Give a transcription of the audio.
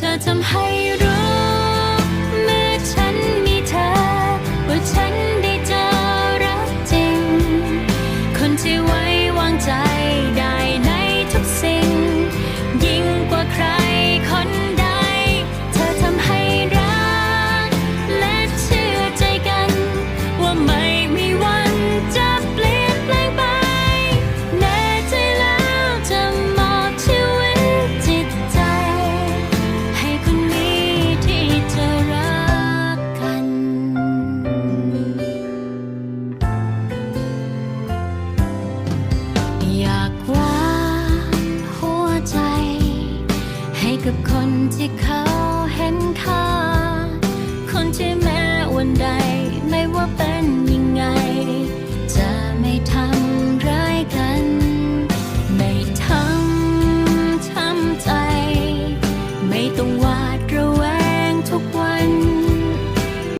เธอทำให้รู้ ให้กับคนที่เขาเห็นค่า คนที่แม้วันใดไม่ว่าเป็นยังไง จะไม่ทำร้ายกัน ไม่ทำทำใจ ไม่ต้องหวาดระแวงทุกวัน